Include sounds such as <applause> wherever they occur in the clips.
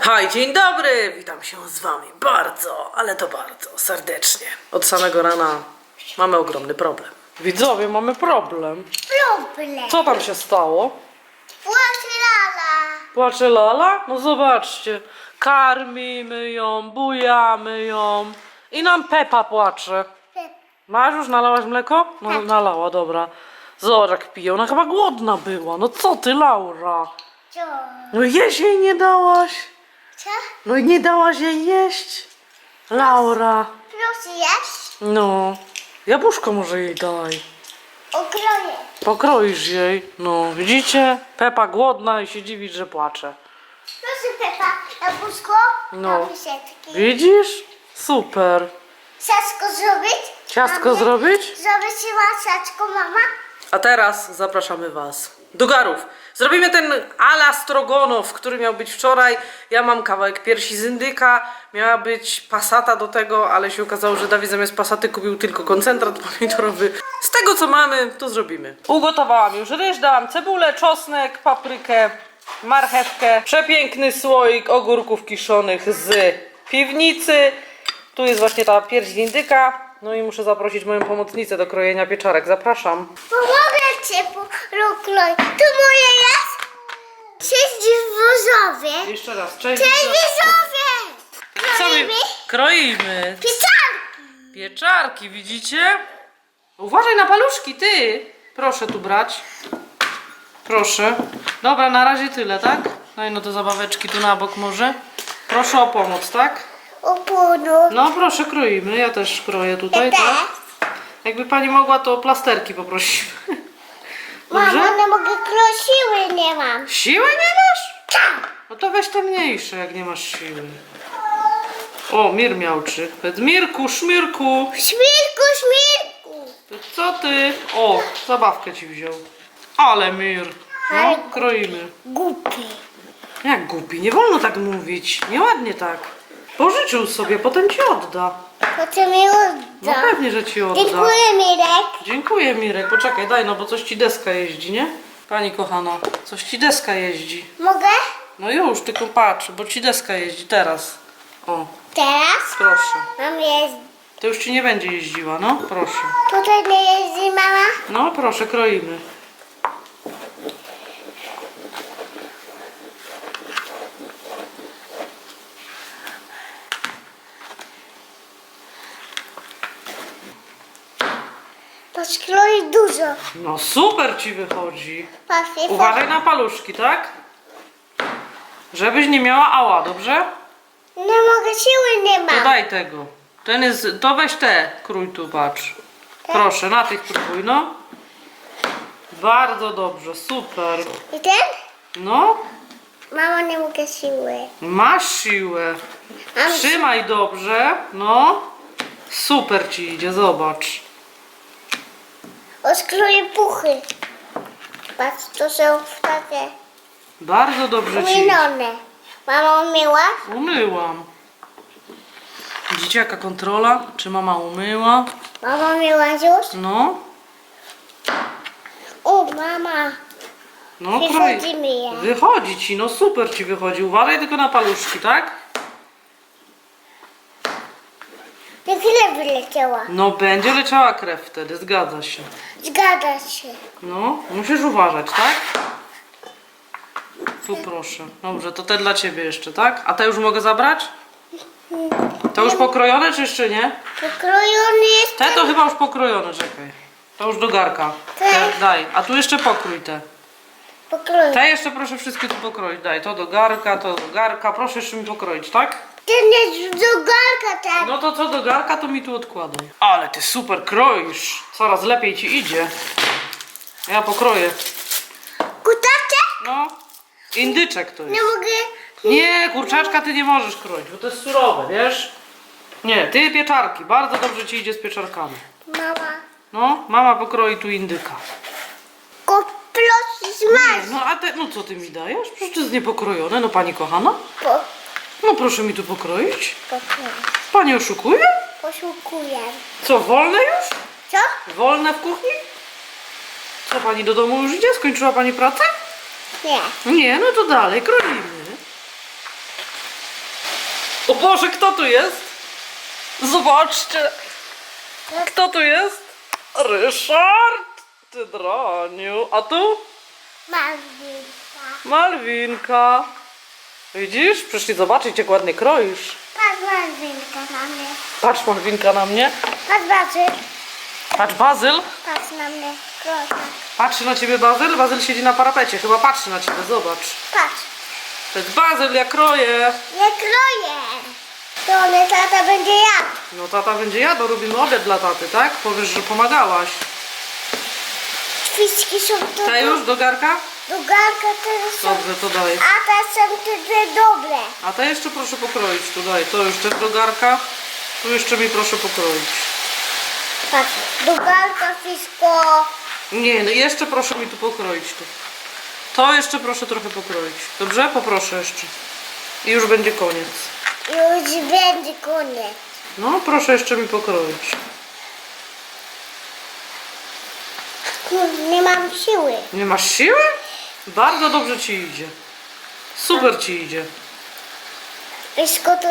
Hej, dzień dobry! Witam się z wami bardzo, ale to bardzo serdecznie. Od samego rana mamy ogromny problem. Widzowie, mamy problem. Problem. Co tam się stało? Płacze lala. Płacze Lala? No zobaczcie. Karmimy ją, bujamy ją. I nam Pepa płacze. Masz już? Nalałaś mleko? No nalała, dobra. Zobacz jak pije. Ona chyba głodna była. No co ty, Laura? Co? No jeść jej nie dałaś. Co? No i nie dałaś jej jeść. Laura. Proszę jeść. No. Jabłuszko może jej daj. Okroję. Pokroisz jej. No, widzicie? Pepa głodna i się dziwi, że płacze. Proszę Pepa, jabłuszko. No. Widzisz? Super. Ciastko zrobić? Ciastko Mamy? zrobić? Zrobić ciastko, mama? A teraz zapraszamy Was do garów. Zrobimy ten ala strogonow, który miał być wczoraj. Ja mam kawałek piersi z indyka. Miała być pasata do tego, ale się okazało, że Dawid zamiast pasaty kupił tylko koncentrat <laughs> pomidorowy. Z tego co mamy, to zrobimy. Ugotowałam już ryż, dałam cebulę, czosnek, paprykę, marchewkę, przepiękny słoik ogórków kiszonych z piwnicy. Tu jest właśnie ta pierś z indyka. No i muszę zaprosić moją pomocnicę do krojenia pieczarek. Zapraszam. Pomogę ci po rukloj. Tu moje jest? Siedzi w wozowie. Jeszcze raz, cześć. Cześć widzowie. Co my Robimy kroimy? pieczarki. Pieczarki, widzicie? Uważaj na paluszki, ty! Proszę tu brać. Proszę. Dobra, na razie tyle, tak? Daj no te zabaweczki tu na bok może. Proszę o pomoc, tak? No proszę, kroimy. Ja też kroję tutaj, tak? Jakby pani mogła, to plasterki poprosimy. <laughs> Dobrze? Mama, nie mogę krosiły, nie mam. Siły nie masz? Tak. No to weź te mniejsze, jak nie masz siły. O, Mir miałczy. Powiedz, Mirku, szmirku. Śmirku, śmirku. Co ty? O, zabawkę ci wziął. Ale Mir. No, kroimy. Głupi. Jak głupi, nie wolno tak mówić. Nieładnie tak. Pożyczył sobie, potem ci odda. Co mi No odda. pewnie, że ci odda. Dziękuję, Mirek. Dziękuję, Mirek. Poczekaj, daj, no bo coś ci deska jeździ, nie? Pani kochana, coś ci deska jeździ. Mogę? No już, tylko patrz, bo ci deska jeździ teraz. O, Teraz? proszę. Mam jeździ. To już ci nie będzie jeździła, no proszę. Tutaj nie jeździ mama? No proszę, kroimy. To skroi dużo. No super ci wychodzi. Uważaj na paluszki, tak? Żebyś nie miała ała, dobrze? Nie mogę, siły nie To mam. daj tego. Ten jest, to weź te, krój tu, patrz. Proszę, na tych próbuj, no. Bardzo dobrze, super. I ten? No, Mamo, nie mogę siły. masz siłę. Mam Trzymaj dobrze, no. Super ci idzie, zobacz. O, skroję puchy. Patrz, to są takie Bardzo dobrze ci umienione. Mama umyła? Umyłam. Widzicie jaka kontrola? Czy mama umyła? Mama umyła już? No, O, mama. no Wychodzi mi je. Wychodzi ci, no super ci wychodzi. Uważaj tylko na paluszki, tak? Na chwilę wyleciała. No będzie leciała krew wtedy, zgadza się. Zgadza się. No, musisz uważać, tak? Tu proszę. Dobrze, to te dla ciebie jeszcze, tak? A te już mogę zabrać? To już pokrojone, czy jeszcze nie? Pokrojony jest Te to chyba już pokrojone, czekaj. To już do garka. Te, daj. A tu jeszcze pokrój te. pokrojony. Te jeszcze proszę wszystkie tu pokroić. Daj, to do garka, to do garka. Proszę jeszcze mi pokroić, tak? Ten jest do garka tak. No to co do garka, to mi tu odkładaj. Ale ty super kroisz. Coraz lepiej ci idzie. Ja pokroję. Kutacze? No, indyczek to Nie jest. mogę. Nie, kurczaczka ty nie możesz kroić, bo to jest surowe, wiesz? Nie, ty pieczarki. Bardzo dobrze ci idzie z pieczarkami. Mama. No, mama pokroi tu indyka. Koplosi Nie, smaż. no a te, no co ty mi dajesz? Przecież to jest niepokrojone, no pani kochana. Po, No proszę mi tu pokroić. pokroję. Pani oszukuje? Poszukuję. Co, wolne już? Co? Wolne w kuchni? Co pani do domu już idzie? Skończyła pani pracę? Nie. Nie, no to dalej, kroimy. O Boże, kto tu jest? Zobaczcie. Kto tu jest? Ryszard! Ty draniu. A tu? Malwinka. Malwinka. Widzisz? Przyszli zobaczyć, jak ładnie kroisz. Patrz Malwinka na mnie. Patrz, Malwinka na mnie. Patrz Bazy. Patrz, Bazyl. Patrz na mnie. Proszę. Patrzy na ciebie Bazyl. Bazyl siedzi na parapecie. Chyba patrzy na ciebie. Zobacz. Patrz. To jest Bazyl, ja kroję. Nie kroję. To one tata będzie jadł. No tata będzie jadł. Robimy obiad dla taty, tak? Powiesz, że pomagałaś. Świczki są tu. Te już do garka? Dugarka też są. Dobrze, to daj. A te są tutaj dobre. A te jeszcze proszę pokroić. Tu daj. To już też do garka. Tu jeszcze mi proszę pokroić. Patrz. Dugarka, fisko. Nie, no jeszcze proszę mi tu pokroić. Tu. To jeszcze proszę trochę pokroić. Dobrze? Poproszę jeszcze. I już będzie koniec. Już będzie koniec. No, proszę jeszcze mi pokroić. Nie mam siły. Nie masz siły? Bardzo dobrze ci idzie. Super ci idzie. Fisko to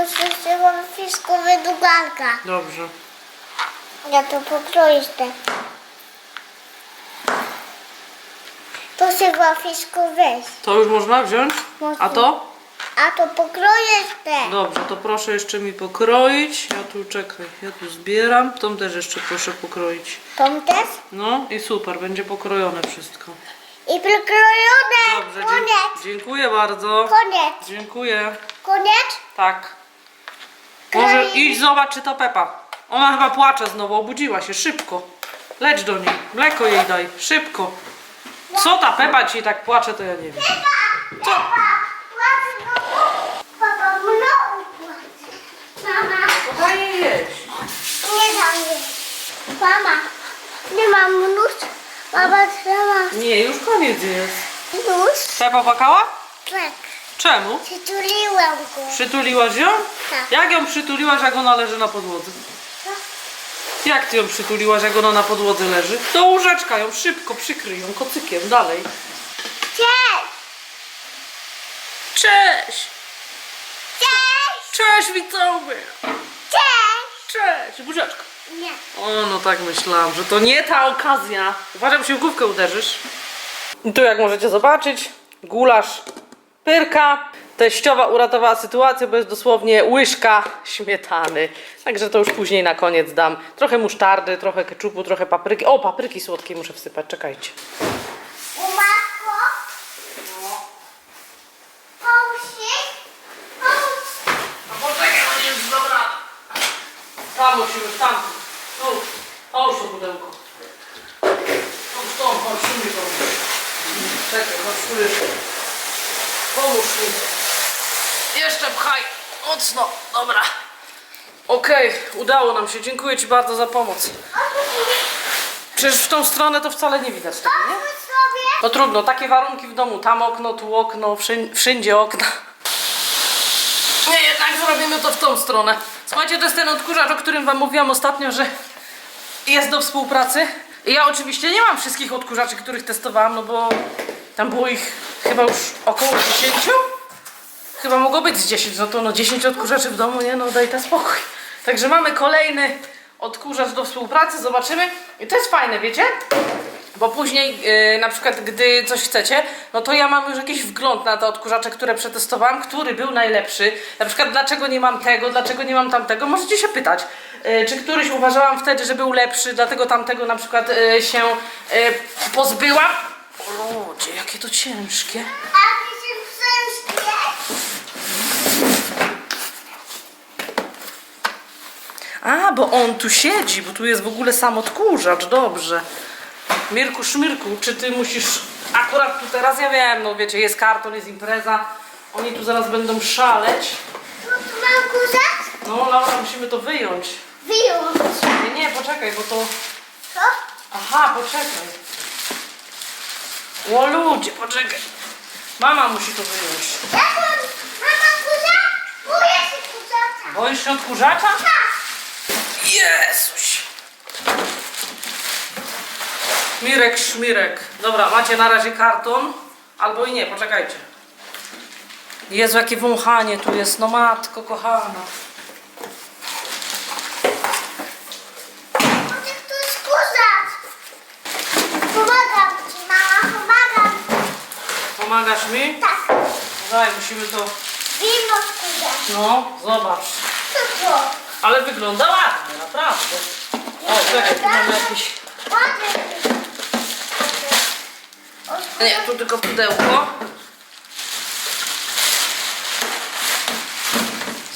mam fiskowe dugarka. Dobrze. Ja to pokroić te. To się chyba fisko weź. To już można wziąć? A to? A to pokroję te. Dobrze, to proszę jeszcze mi pokroić. Ja tu czekaj, ja tu zbieram. Tą też jeszcze proszę pokroić. Tą też. No i super, będzie pokrojone wszystko. I pokrojone. Dobrze, dzie- Koniec. dziękuję bardzo. Koniec. Dziękuję. Koniec. Tak. Może Kroi- idź zobacz, czy to Pepa. Ona chyba płacze znowu, obudziła się, szybko. Leć do niej, mleko jej daj, szybko. Co ta Pepa ci tak płacze, to ja nie wiem. Co? Papa, mną. Mama, Daj jej jeść. nie dam jej. Mama, nie mam nóż. Mama, trzeba Nie, już koniec jest. nóż. Pepa płakała? Tak, Czemu? przytuliłam go. Przytuliłaś ją? Tak. Jak ją przytuliłaś, jak ona leży na podłodze? Jak ty ją przytuliłaś, jak ona na podłodze leży? Do łóżeczka ją, szybko przykryj ją kocykiem, dalej. Cześć! Cześć! Cześć! Cześć, widzowie! Cześć! Cześć, buziaczka. Nie. O, no tak myślałam, że to nie ta okazja. Uważam, się w główkę uderzysz. I tu jak możecie zobaczyć, gulasz pyrka. Teściowa uratowała sytuację, bo jest dosłownie łyżka śmietany. Także to już później na koniec dam. Trochę musztardy, trochę keczupu, trochę papryki. O, papryki słodkiej muszę wsypać, czekajcie. Umarło? Połóż Połóż A poczekaj, on jest dobra. Tam musimy, tam. Tu, połóż to pudełko. Połóż to, chodź, tu mi pomóż. Jeszcze. Pomóż mi. Jeszcze pchaj. Mocno, dobra. Okej, udało nam się. Dziękuję Ci bardzo za pomoc. Przecież w tą stronę to wcale nie widać tego, nie? No trudno, takie warunki w domu. Tam okno, tu okno, wszędzie, wszędzie okna. Nie, jednak zrobimy to w tą stronę. Słuchajcie, to jest ten odkurzacz, o którym wam mówiłam ostatnio, że jest do współpracy. Ja oczywiście nie mam wszystkich odkurzaczy, których testowałam, no bo tam było ich chyba już około 10. Chyba mogło być z 10, no to no 10 odkurzaczy w domu, nie no daj ten spokój. Także mamy kolejny odkurzacz do współpracy, zobaczymy. I to jest fajne, wiecie? Bo później, yy, na przykład, gdy coś chcecie, no to ja mam już jakiś wgląd na te odkurzacze, które przetestowałam, który był najlepszy. Na przykład, dlaczego nie mam tego, dlaczego nie mam tamtego. Możecie się pytać, czy któryś uważałam wtedy, że był lepszy, dlatego tamtego na przykład yy, się yy, pozbyłam. O ludzie, jakie to ciężkie. A ty się. A, bo on tu siedzi, bo tu jest w ogóle sam odkurzacz, dobrze. Mirku, szmirku, czy ty musisz akurat tu teraz, ja wiem, no wiecie, jest karton, jest impreza, oni tu zaraz będą szaleć. Tu mam kuzak? No, Laura, musimy to wyjąć. Wyjąć. Nie, nie, poczekaj, bo to... Co? Aha, poczekaj. O ludzie, poczekaj. Mama musi to wyjąć. On? Mama kuzak? Boję się kuzaka. Boisz się odkurzacza? Tak. Jezuś. Mirek, szmirek. Dobra, macie na razie karton. Albo i nie, poczekajcie. Jezu, jakie wąchanie tu jest, no matko kochana. Może ktoś skórzać. Pomagam ci, mama, pomagam. Pomagasz mi? Tak, Daj, musimy to... wino skórzać. No, zobacz. Co to? Ale wygląda ładnie, naprawdę. O, czekaj, tu mamy jakieś... Ładnie. Nie, tu tylko pudełko.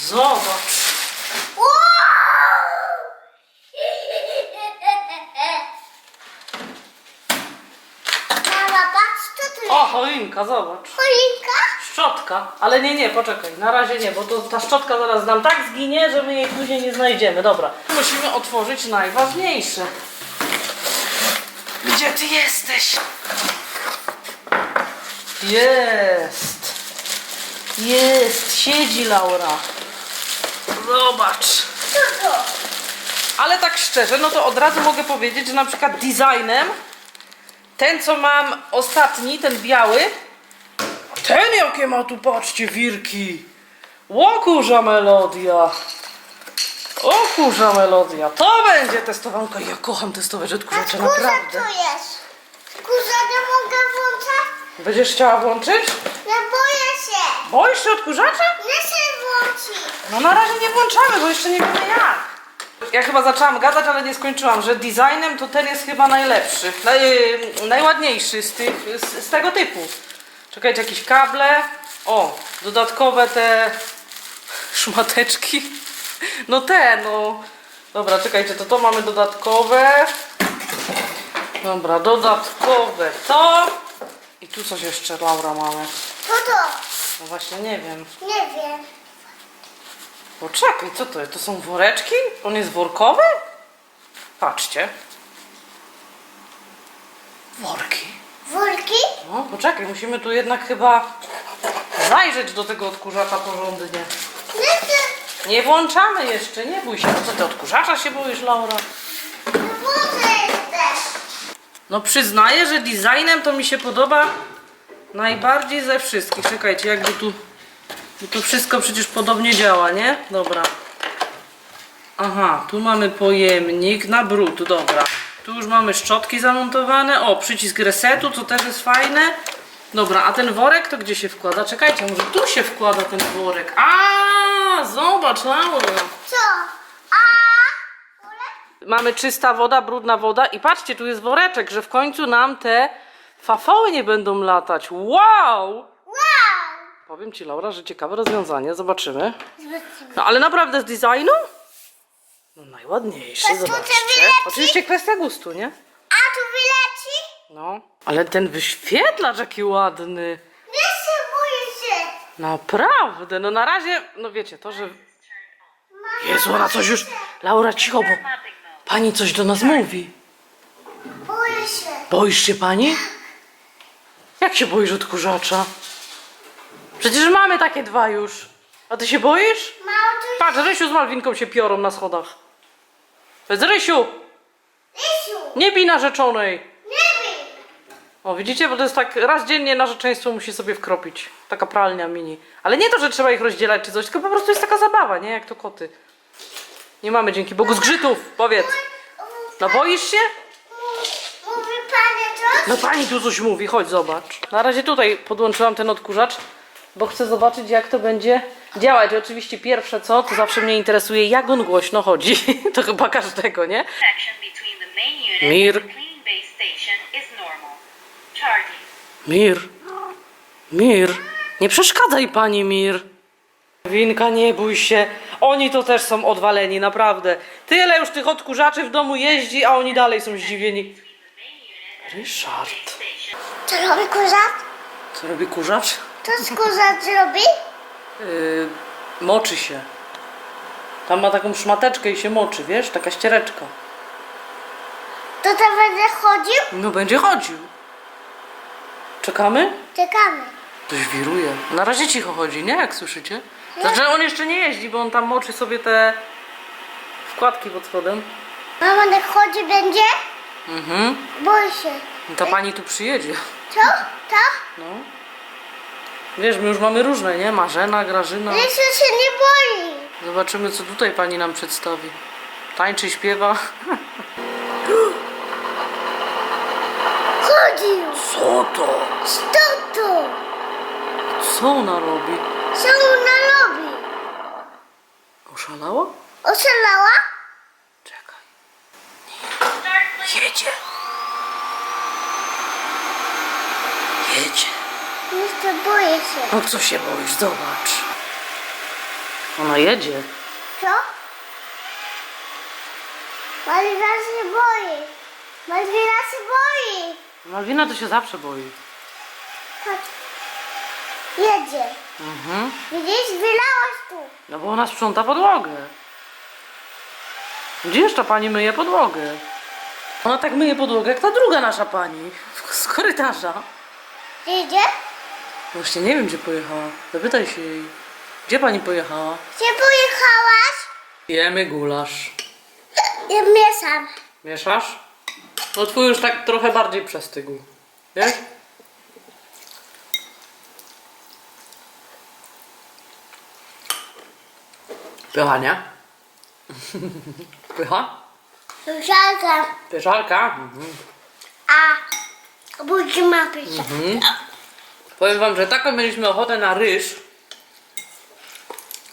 Zobacz. Wow! Mama, patrz, co tu jest? O, choinka, zobacz. Choinka? Szczotka. Ale nie, nie, poczekaj. Na razie nie, bo to ta szczotka zaraz nam tak zginie, że my jej później nie znajdziemy. Dobra. Musimy otworzyć najważniejsze. Gdzie ty jesteś? Jest. Jest. Siedzi Laura. Zobacz. Co to? Ale tak szczerze, no to od razu mogę powiedzieć, że na przykład designem ten, co mam ostatni, ten biały, ten jakie ma tu, patrzcie, wirki. O kurza melodia. O kurza melodia. To będzie testowanka. Ja kocham testować odkurzacze, Skórza naprawdę. tu jest. Skórza nie mogę włączać? Będziesz chciała włączyć? Nie boję się. Boisz się odkurzacza? Nie się włączy. No na razie nie włączamy, bo jeszcze nie wiemy jak. Ja chyba zaczęłam gadać, ale nie skończyłam, że designem to ten jest chyba najlepszy, naj, najładniejszy z, tych, z, z tego typu. Czekajcie, jakieś kable. O, dodatkowe te szmateczki. No te, no. Dobra, czekajcie, to to mamy dodatkowe. Dobra, dodatkowe to. I tu coś jeszcze, Laura, mamy. Co to? No właśnie, nie wiem. Nie wiem. Poczekaj, co to jest? To są woreczki? On jest workowy? Patrzcie. Worki. Wulki? No, poczekaj, musimy tu jednak chyba zajrzeć do tego odkurzacza porządnie. Nie włączamy jeszcze, nie bój się. No Co ty odkurzacza się boisz, Laura? Jesteś. No przyznaję, że designem to mi się podoba najbardziej ze wszystkich. Czekajcie, jakby tu... bo Tu wszystko przecież podobnie działa, nie? Dobra. Aha, tu mamy pojemnik na brud, dobra. Tu już mamy szczotki zamontowane. O, przycisk resetu, co też jest fajne. Dobra, a ten worek to gdzie się wkłada? Czekajcie, może tu się wkłada ten worek. A, zobacz, Laura. Co? A? Mamy czysta woda, brudna woda i patrzcie, tu jest woreczek, że w końcu nam te fafoły nie będą latać. Wow! Wow! Powiem Ci, Laura, że ciekawe rozwiązanie, zobaczymy. Zobaczymy. No ale naprawdę z designu? No najładniejszy, tu zobaczcie. wyleci? Oczywiście kwestia gustu, nie? A tu wyleci? No. Ale ten wyświetlacz jaki ładny. Nie się. Naprawdę, no na razie, no wiecie, to, że... Mama, Jezu, ona coś już... Laura, cicho, bo pani coś do nas mówi. Boję się. Boisz się pani? Jak się boisz odkurzacza? Przecież mamy takie dwa już. A ty się boisz? Mało tu Patrz, Rysiu z Malwinką się piorą na schodach. Powiedz, Rysiu, Lisiu. nie bij narzeczonej. Nie wiem. O, widzicie, bo to jest tak, raz dziennie narzeczeństwo musi sobie wkropić. Taka pralnia mini. Ale nie to, że trzeba ich rozdzielać czy coś, tylko po prostu jest taka zabawa, nie? Jak to koty. Nie mamy dzięki Bogu zgrzytów, powiedz. No boisz się? Mówi panie coś? No pani tu coś mówi, chodź zobacz. Na razie tutaj podłączyłam ten odkurzacz, bo chcę zobaczyć jak to będzie działać. Oczywiście pierwsze co, to zawsze mnie interesuje jak on głośno chodzi. <laughs> to chyba każdego, nie? Mir. Mir, Mir, nie przeszkadzaj pani Mir. Winka, nie bój się. Oni to też są odwaleni, naprawdę. Tyle już tych odkurzaczy w domu jeździ, a oni dalej są zdziwieni. Ryszard, Co robi kurzat? co robi kurzacz? Co z kurzat robi? Yy, moczy się. Tam ma taką szmateczkę i się moczy, wiesz? Taka ściereczka. To to będzie chodził? No będzie chodził. Czekamy? Czekamy. Coś wiruje. Na razie cicho chodzi, nie? Jak słyszycie? Znaczy on jeszcze nie jeździ, bo on tam moczy sobie te wkładki pod spodem. Mama, jak chodzi będzie? Mhm. Boję się. I ta pani tu przyjedzie. Co? To? No. Wiesz, my już mamy różne, nie? Marzena, Grażyna. Rysiu się nie boi. Zobaczymy, co tutaj pani nam przedstawi. Tańczy, śpiewa. Chodził. Co to? Co to? Co ona robi? Co ona robi? Oszalała? Oszalała? Czekaj. Jedzie. Jedzie. Jeszcze boję się. No co się boisz? Zobacz. Ona jedzie. Co? Malwina się boi. Malwina się boi. Malwina to się zawsze boi. Patrz. Jedzie. Mhm. Widzisz? Wylałaś tu. No bo ona sprząta podłogę. Gdzież ta pani myje podłogę? Ona tak myje podłogę jak ta druga nasza pani. Z korytarza. Jedzie? Właśnie nie wiem, gdzie pojechała. Zapytaj się jej. Gdzie pani pojechała? Gdzie pojechałaś? Jemy gulasz. Ja mieszam. Mieszasz? No twój już tak trochę bardziej przestygł. Wiesz? Pycha, nie? <laughs> Pycha? Żalka. Pyszalka? Mhm. A budzi ma być. Powiem wam, że taką mieliśmy ochotę na ryż.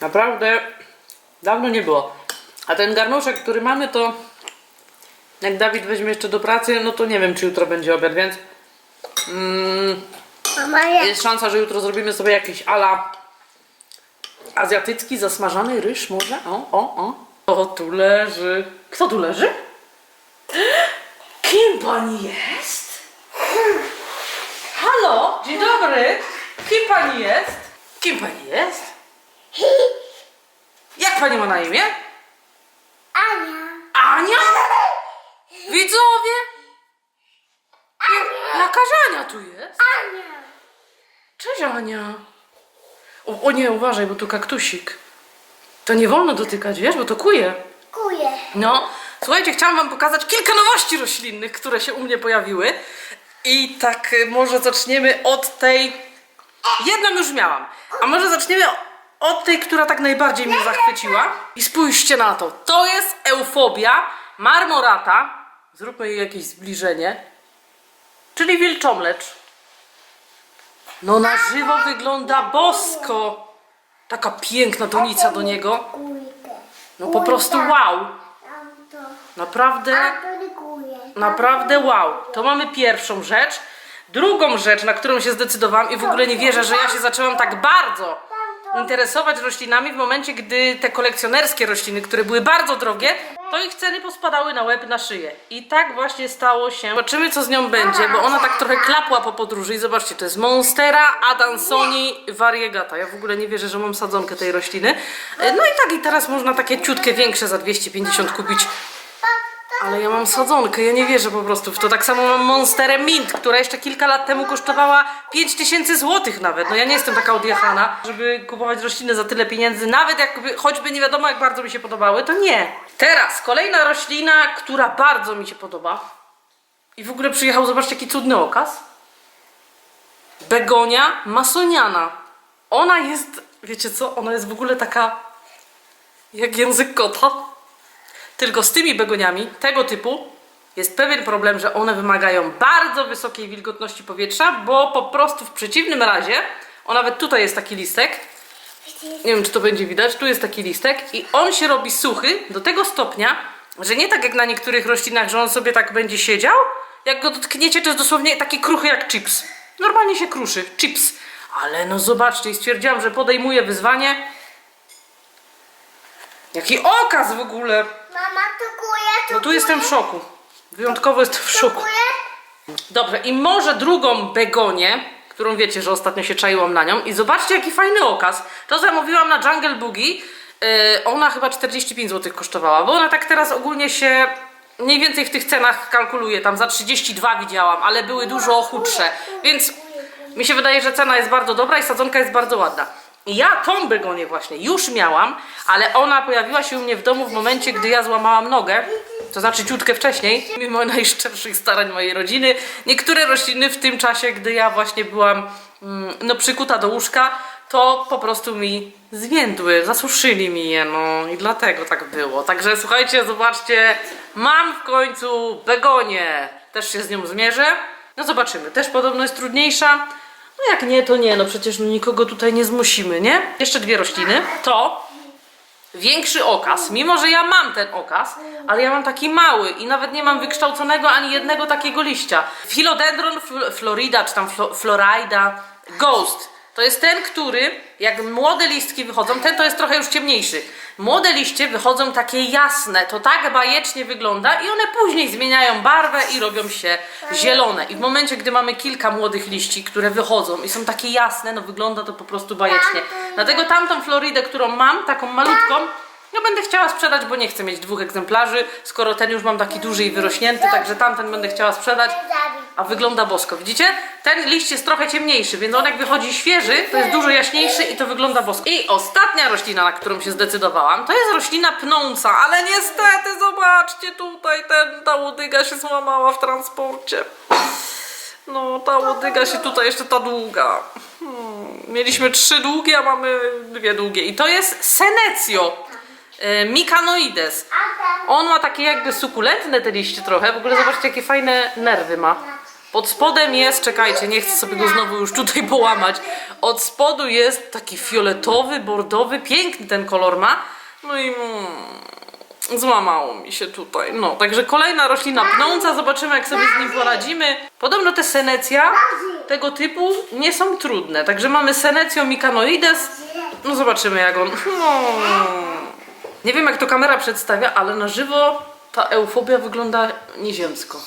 Naprawdę dawno nie było. A ten garnuszek, który mamy, to jak Dawid weźmie jeszcze do pracy, no to nie wiem, czy jutro będzie obiad, więc mm, Mama ja. jest szansa, że jutro zrobimy sobie jakiś ala azjatycki, zasmażany ryż może? O, o, o. O, tu leży. Kto tu leży? Kim pani jest? Dzień dobry. Kim pani jest? Kim pani jest? <laughs> Jak pani ma na imię? Ania. Ania? <laughs> Widzowie? Jakaś Ania tu jest? Ania. Cześć Ania. O, o nie, uważaj, bo tu kaktusik. To nie wolno dotykać, wiesz, bo to kuje. Kuje. No, słuchajcie, chciałam wam pokazać kilka nowości roślinnych, które się u mnie pojawiły. I tak y, może zaczniemy od tej... Jedną już miałam. A może zaczniemy od tej, która tak najbardziej mnie zachwyciła. I spójrzcie na to. To jest eufobia marmorata. Zróbmy jej jakieś zbliżenie. Czyli wilczomlecz. No na żywo wygląda bosko. Taka piękna donica do niego. No po prostu wow. Naprawdę, A to nie kuje. Naprawdę wow. To mamy pierwszą rzecz. Drugą rzecz, na którą się zdecydowałam i w ogóle nie wierzę, że ja się zaczęłam tak bardzo interesować roślinami w momencie, gdy te kolekcjonerskie rośliny, które były bardzo drogie, to ich ceny pospadały na łeb, na szyję. I tak właśnie stało się. Zobaczymy, co z nią będzie, bo ona tak trochę klapła po podróży i zobaczcie, to jest Monstera Adansoni Variegata. Ja w ogóle nie wierzę, że mam sadzonkę tej rośliny. No i tak, i teraz można takie ciutkie, większe za 250 kupić ale ja mam sadzonkę, ja nie wierzę po prostu w to. Tak samo mam Monsterę Mint, która jeszcze kilka lat temu kosztowała 5000 złotych nawet. No ja nie jestem taka odjechana, żeby kupować rośliny za tyle pieniędzy, nawet jakby, choćby nie wiadomo jak bardzo mi się podobały, to nie. Teraz kolejna roślina, która bardzo mi się podoba. I w ogóle przyjechał, zobaczcie jaki cudny okaz. Begonia masoniana. Ona jest, wiecie co, ona jest w ogóle taka jak język kota. Tylko z tymi begoniami tego typu jest pewien problem, że one wymagają bardzo wysokiej wilgotności powietrza, bo po prostu w przeciwnym razie, o nawet tutaj jest taki listek, nie wiem czy to będzie widać, tu jest taki listek i on się robi suchy do tego stopnia, że nie tak jak na niektórych roślinach, że on sobie tak będzie siedział, jak go dotkniecie, to jest dosłownie taki kruchy jak chips. Normalnie się kruszy, chips. Ale no zobaczcie, stwierdziłam, że podejmuję wyzwanie. Jaki okaz w ogóle! Mama, to kuje, to No tu jestem w szoku. Wyjątkowo jestem w szoku. Dobrze, i może drugą begonię, którą wiecie, że ostatnio się czaiłam na nią. I zobaczcie, jaki fajny okaz. To zamówiłam na Jungle Boogie. Yy, ona chyba 45 zł kosztowała, bo ona tak teraz ogólnie się mniej więcej w tych cenach kalkuluje. Tam za 32 widziałam, ale były dużo chudsze. Więc mi się wydaje, że cena jest bardzo dobra i sadzonka jest bardzo ładna. Ja tą begonię właśnie już miałam, ale ona pojawiła się u mnie w domu w momencie, gdy ja złamałam nogę. To znaczy ciutkę wcześniej, mimo najszczerszych starań mojej rodziny. Niektóre rośliny w tym czasie, gdy ja właśnie byłam mm, no, przykuta do łóżka, to po prostu mi zwiędły, zasuszyli mi je, no i dlatego tak było. Także słuchajcie, zobaczcie, mam w końcu begonię. Też się z nią zmierzę. No zobaczymy, też podobno jest trudniejsza. No jak nie, to nie, no przecież nikogo tutaj nie zmusimy, nie? Jeszcze dwie rośliny. To większy okaz, mimo że ja mam ten okaz, ale ja mam taki mały i nawet nie mam wykształconego ani jednego takiego liścia. Philodendron fl- florida, czy tam flo- florida, ghost. To jest ten, który, jak młode listki wychodzą, ten to jest trochę już ciemniejszy. Młode liście wychodzą takie jasne, to tak bajecznie wygląda i one później zmieniają barwę i robią się zielone. I w momencie, gdy mamy kilka młodych liści, które wychodzą i są takie jasne, no wygląda to po prostu bajecznie. Dlatego tamtą Floridę, którą mam, taką malutką, ja będę chciała sprzedać, bo nie chcę mieć dwóch egzemplarzy, skoro ten już mam taki duży i wyrośnięty, także tamten będę chciała sprzedać. A wygląda bosko, widzicie? Ten liść jest trochę ciemniejszy, więc on jak wychodzi świeży, to jest dużo jaśniejszy i to wygląda bosko. I ostatnia roślina, na którą się zdecydowałam, to jest roślina pnąca, ale niestety, zobaczcie, tutaj ten, ta łodyga się złamała w transporcie. No, ta łodyga się tutaj, jeszcze ta długa. Hmm. Mieliśmy trzy długie, a mamy dwie długie. I to jest Senecio e, Mikanoides. On ma takie jakby sukulentne te liście trochę. W ogóle zobaczcie, jakie fajne nerwy ma. Pod spodem jest, czekajcie, nie chcę sobie go znowu już tutaj połamać. Od spodu jest taki fioletowy, bordowy, piękny ten kolor ma. No i mm, złamało mi się tutaj. No, także kolejna roślina pnąca, zobaczymy jak sobie z nim poradzimy. Podobno te senecja tego typu nie są trudne. Także mamy Senecio Mikanoides. No zobaczymy jak on. No. Nie wiem jak to kamera przedstawia, ale na żywo ta eufobia wygląda nieziemsko.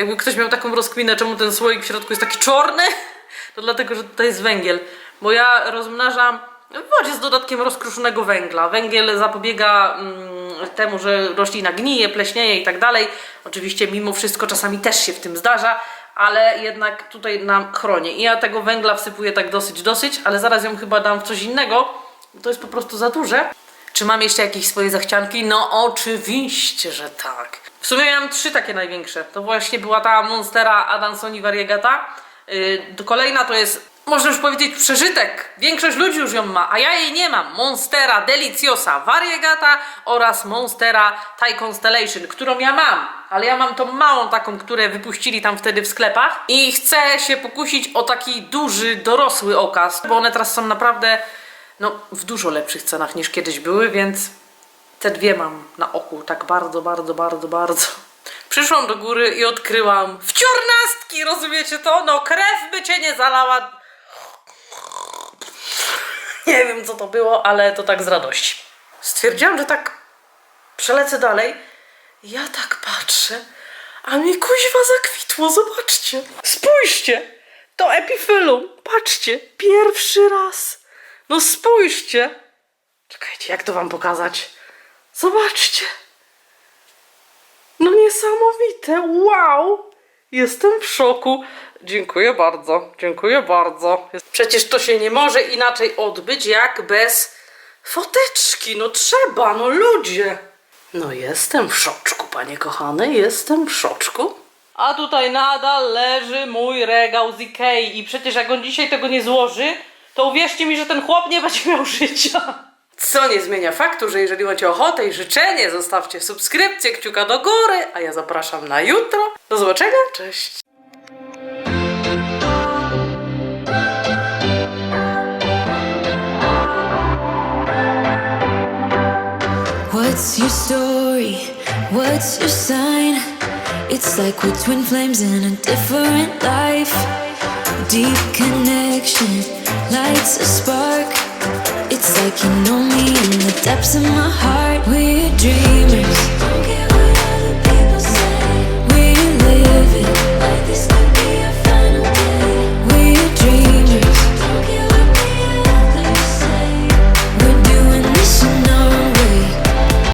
Jakby ktoś miał taką rozkminę, czemu ten słoik w środku jest taki czarny, <laughs> to dlatego, że tutaj jest węgiel. Bo ja rozmnażam w wodzie z dodatkiem rozkruszonego węgla. Węgiel zapobiega mm, temu, że roślina gnije, pleśnieje i tak dalej. Oczywiście mimo wszystko czasami też się w tym zdarza, ale jednak tutaj nam chroni. I ja tego węgla wsypuję tak dosyć, dosyć, ale zaraz ją chyba dam w coś innego. To jest po prostu za duże. Czy mam jeszcze jakieś swoje zachcianki? No oczywiście, że tak. W sumie miałam trzy takie największe. To właśnie była ta Monstera Adansoni Variegata. Yy, kolejna to jest, można już powiedzieć, przeżytek. Większość ludzi już ją ma, a ja jej nie mam. Monstera Deliciosa Variegata oraz Monstera Thai Constellation, którą ja mam. Ale ja mam tą małą taką, które wypuścili tam wtedy w sklepach. I chcę się pokusić o taki duży, dorosły okaz, bo one teraz są naprawdę no, w dużo lepszych cenach niż kiedyś były, więc te dwie mam na oku, tak bardzo, bardzo, bardzo, bardzo. Przyszłam do góry i odkryłam wciornastki, rozumiecie to? No krew by cię nie zalała. Nie wiem co to było, ale to tak z radości. Stwierdziłam, że tak przelecę dalej. Ja tak patrzę, a mi kuźwa zakwitło, zobaczcie. Spójrzcie, to epifylum, patrzcie, pierwszy raz. No spójrzcie. Czekajcie, jak to wam pokazać? Zobaczcie. No niesamowite, wow! Jestem w szoku. Dziękuję bardzo, dziękuję bardzo. Przecież to się nie może inaczej odbyć jak bez foteczki. No trzeba, no ludzie. No jestem w szoczku, panie kochany, jestem w szoczku. A tutaj nadal leży mój regał z Ikei i przecież jak on dzisiaj tego nie złoży, to uwierzcie mi, że ten chłop nie będzie miał życia. Co nie zmienia faktu, że jeżeli macie ochotę i życzenie, zostawcie subskrypcję, kciuka do góry, a ja zapraszam na jutro. Do zobaczenia, cześć! What's your story? What's your sign? It's like we're twin flames in a different life. Deep connection lights a spark. like you know me in the depths of my heart. We're dreamers. Don't care what other people say. We live it like this.